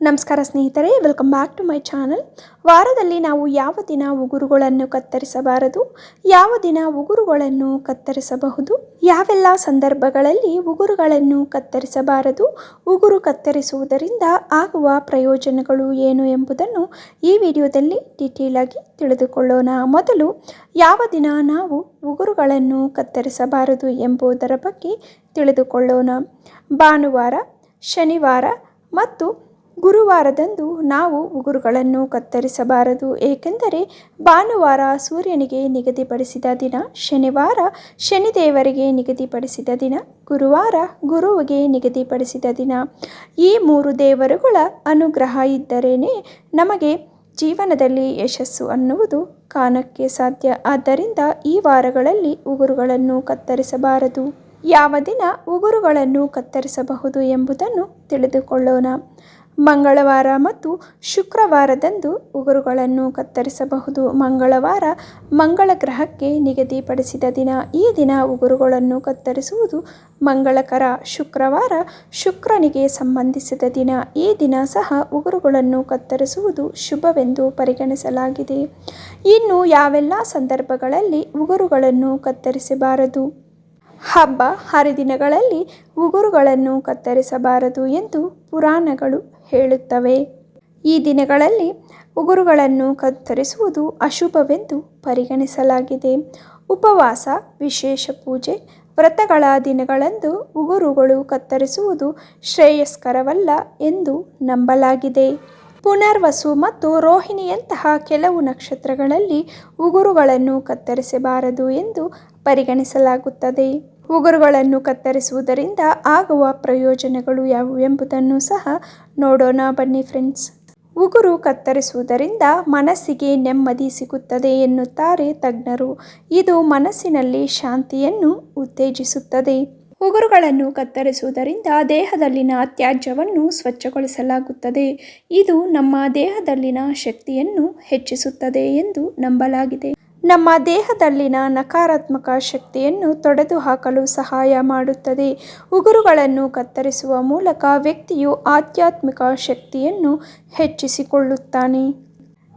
ನಮಸ್ಕಾರ ಸ್ನೇಹಿತರೆ welcome back to my channel ವಾರದಲ್ಲಿ ನಾವು ಯಾವ ದಿನ ಉಗುರುಗಳನ್ನು ಕತ್ತರಿಸಬಾರದು? ಯಾವ ದಿನ ಉಗುರುಗಳನ್ನು ಕತ್ತರಿಸಬಹುದು? ಯಾವೆಲ್ಲ ಸಂದರ್ಭಗಳಲ್ಲಿ ಉಗುರುಗಳನ್ನು ಕತ್ತರಿಸಬಾರದು? ಉಗುರು ಕತ್ತರಿಸುವುದರಿಂದ ಆಗುವ ಪ್ರಯೋಜನಗಳು ಏನು ಎಂಬುದನ್ನು ಈ ವಿಡಿಯೋದಲ್ಲಿ ಡೀಟೇಲಾಗಿ ತಿಳಿದುಕೊಳ್ಳೋಣ. ಮೊದಲು, ಯಾವ ದಿನ ನಾವು ಉಗುರುಗಳನ್ನು ಕತ್ತರಿಸಬಾರದು ಎಂಬುದರ ಬಗ್ಗೆ ತಿಳಿದುಕೊಳ್ಳೋಣ. ಭಾನುವಾರ, ಶನಿವಾರ ಮತ್ತು ಗುರುವಾರದಂದು ನಾವು ಉಗುರುಗಳನ್ನು ಕತ್ತರಿಸಬಾರದು, ಏಕೆಂದರೆ ಭಾನುವಾರ ಸೂರ್ಯನಿಗೆ ನಿಗದಿಪಡಿಸಿದ ದಿನ ಶನಿವಾರ, ಶನಿದೇವರಿಗೆ ನಿಗದಿಪಡಿಸಿದ ದಿನ ಗುರುವಾರ ಗುರುವಿಗೆ ನಿಗದಿಪಡಿಸಿದ ದಿನ. ಈ ಮೂರು ದೇವರುಗಳ ಅನುಗ್ರಹ ಇದ್ದರೇನೆ ನಮಗೆ ಜೀವನದಲ್ಲಿ ಯಶಸ್ಸು ಅನ್ನುವುದು ಕಾಣಕ್ಕೆ ಸಾಧ್ಯ. ಆದ್ದರಿಂದ ಈ ವಾರಗಳಲ್ಲಿ ಉಗುರುಗಳನ್ನು ಕತ್ತರಿಸಬಾರದು. ಯಾವ ದಿನ ಉಗುರುಗಳನ್ನು ಕತ್ತರಿಸಬಹುದು ಎಂಬುದನ್ನು ತಿಳಿದುಕೊಳ್ಳೋಣ. ಮಂಗಳವಾರ ಮತ್ತು ಶುಕ್ರವಾರದಂದು ಉಗುರುಗಳನ್ನು ಕತ್ತರಿಸಬಹುದು. ಮಂಗಳವಾರ ಮಂಗಳ ಗ್ರಹಕ್ಕೆ ನಿಗದಿಪಡಿಸಿದ ದಿನ, ಈ ದಿನ ಉಗುರುಗಳನ್ನು ಕತ್ತರಿಸುವುದು ಮಂಗಳಕರ. ಶುಕ್ರವಾರ ಶುಕ್ರನಿಗೆ ಸಂಬಂಧಿಸಿದ ದಿನ, ಈ ದಿನ ಸಹ ಉಗುರುಗಳನ್ನು ಕತ್ತರಿಸುವುದು ಶುಭವೆಂದು ಪರಿಗಣಿಸಲಾಗಿದೆ. ಇನ್ನು ಯಾವೆಲ್ಲ ಸಂದರ್ಭಗಳಲ್ಲಿ ಉಗುರುಗಳನ್ನು ಕತ್ತರಿಸಬಾರದು? ಹಬ್ಬ ಹರಿದಿನಗಳಲ್ಲಿ ಉಗುರುಗಳನ್ನು ಕತ್ತರಿಸಬಾರದು ಎಂದು ಪುರಾಣಗಳು ಹೇಳುತ್ತವೆ. ಈ ದಿನಗಳಲ್ಲಿ ಉಗುರುಗಳನ್ನು ಕತ್ತರಿಸುವುದು ಅಶುಭವೆಂದು ಪರಿಗಣಿಸಲಾಗಿದೆ. ಉಪವಾಸ, ವಿಶೇಷ ಪೂಜೆ, ವ್ರತಗಳ ದಿನಗಳಂದು ಉಗುರುಗಳು ಕತ್ತರಿಸುವುದು ಶ್ರೇಯಸ್ಕರವಲ್ಲ ಎಂದು ನಂಬಲಾಗಿದೆ. ಪುನರ್ವಸು ಮತ್ತು ರೋಹಿಣಿಯಂತಹ ಕೆಲವು ನಕ್ಷತ್ರಗಳಲ್ಲಿ ಉಗುರುಗಳನ್ನು ಕತ್ತರಿಸಬಾರದು ಎಂದು ಪರಿಗಣಿಸಲಾಗುತ್ತದೆ. ಉಗುರುಗಳನ್ನು ಕತ್ತರಿಸುವುದರಿಂದ ಆಗುವ ಪ್ರಯೋಜನಗಳು ಯಾವುವು ಎಂಬುದನ್ನು ಸಹ ನೋಡೋಣ ಬನ್ನಿ ಫ್ರೆಂಡ್ಸ್. ಉಗುರು ಕತ್ತರಿಸುವುದರಿಂದ ಮನಸ್ಸಿಗೆ ನೆಮ್ಮದಿ ಸಿಗುತ್ತದೆ ಎನ್ನುತ್ತಾರೆ ತಜ್ಞರು. ಇದು ಮನಸ್ಸಿನಲ್ಲಿ ಶಾಂತಿಯನ್ನು ಉತ್ತೇಜಿಸುತ್ತದೆ. ಉಗುರುಗಳನ್ನು ಕತ್ತರಿಸುವುದರಿಂದ ದೇಹದಲ್ಲಿನ ತ್ಯಾಜ್ಯವನ್ನು ಸ್ವಚ್ಛಗೊಳಿಸಲಾಗುತ್ತದೆ. ಇದು ನಮ್ಮ ದೇಹದಲ್ಲಿನ ಶಕ್ತಿಯನ್ನು ಹೆಚ್ಚಿಸುತ್ತದೆ ಎಂದು ನಂಬಲಾಗಿದೆ. ನಮ್ಮ ದೇಹದಲ್ಲಿನ ನಕಾರಾತ್ಮಕ ಶಕ್ತಿಯನ್ನು ತೊಡೆದು ಹಾಕಲು ಸಹಾಯ ಮಾಡುತ್ತದೆ. ಉಗುರುಗಳನ್ನು ಕತ್ತರಿಸುವ ಮೂಲಕ ವ್ಯಕ್ತಿಯು ಆಧ್ಯಾತ್ಮಿಕ ಶಕ್ತಿಯನ್ನು ಹೆಚ್ಚಿಸಿಕೊಳ್ಳುತ್ತಾನೆ.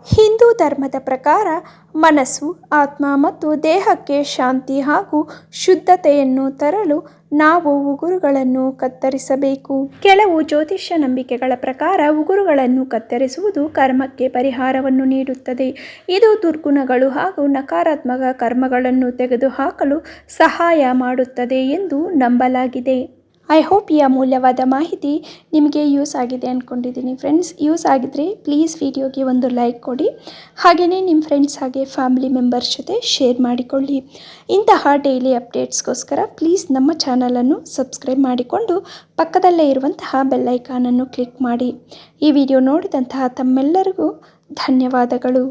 ಹಿಂದೂ ಧರ್ಮದ ಪ್ರಕಾರ ಮನಸ್ಸು, ಆತ್ಮ ಮತ್ತು ದೇಹಕ್ಕೆ ಶಾಂತಿ ಹಾಗೂ ಶುದ್ಧತೆಯನ್ನು ತರಲು ನಾವು ಉಗುರುಗಳನ್ನು ಕತ್ತರಿಸಬೇಕು. ಕೆಲವು ಜ್ಯೋತಿಷ್ಯ ನಂಬಿಕೆಗಳ ಪ್ರಕಾರ ಉಗುರುಗಳನ್ನು ಕತ್ತರಿಸುವುದು ಕರ್ಮಕ್ಕೆ ಪರಿಹಾರವನ್ನು ನೀಡುತ್ತದೆ. ಇದು ದುರ್ಗುಣಗಳು ಹಾಗೂ ನಕಾರಾತ್ಮಕ ಕರ್ಮಗಳನ್ನು ತೆಗೆದುಹಾಕಲು ಸಹಾಯ ಮಾಡುತ್ತದೆ ಎಂದು ನಂಬಲಾಗಿದೆ. ಐ ಹೋಪ್ ಈ ಅಮೂಲ್ಯವಾದ ಮಾಹಿತಿ ನಿಮಗೆ ಯೂಸ್ ಆಗಿದೆ ಅಂದ್ಕೊಂಡಿದ್ದೀನಿ ಫ್ರೆಂಡ್ಸ್ ಯೂಸ್ ಆಗಿದ್ರೆ ಪ್ಲೀಸ್ ವಿಡಿಯೋಗೆ ಒಂದು ಲೈಕ್ ಕೊಡಿ. ಹಾಗೆಯೇ ನಿಮ್ಮ ಫ್ರೆಂಡ್ಸ್ ಹಾಗೆ ಫ್ಯಾಮಿಲಿ ಮೆಂಬರ್ಸ್ ಜೊತೆ ಶೇರ್ ಮಾಡಿಕೊಳ್ಳಿ. ಇಂತಹ ಡೈಲಿ ಅಪ್ಡೇಟ್ಸ್ಗೋಸ್ಕರ ಪ್ಲೀಸ್ ನಮ್ಮ ಚಾನಲನ್ನು ಸಬ್ಸ್ಕ್ರೈಬ್ ಮಾಡಿಕೊಂಡು ಪಕ್ಕದಲ್ಲೇ ಇರುವಂತಹ ಬೆಲ್ಲೈಕಾನನ್ನು ಕ್ಲಿಕ್ ಮಾಡಿ. ಈ ವಿಡಿಯೋ ನೋಡಿದಂತಹ ತಮ್ಮೆಲ್ಲರಿಗೂ ಧನ್ಯವಾದಗಳು.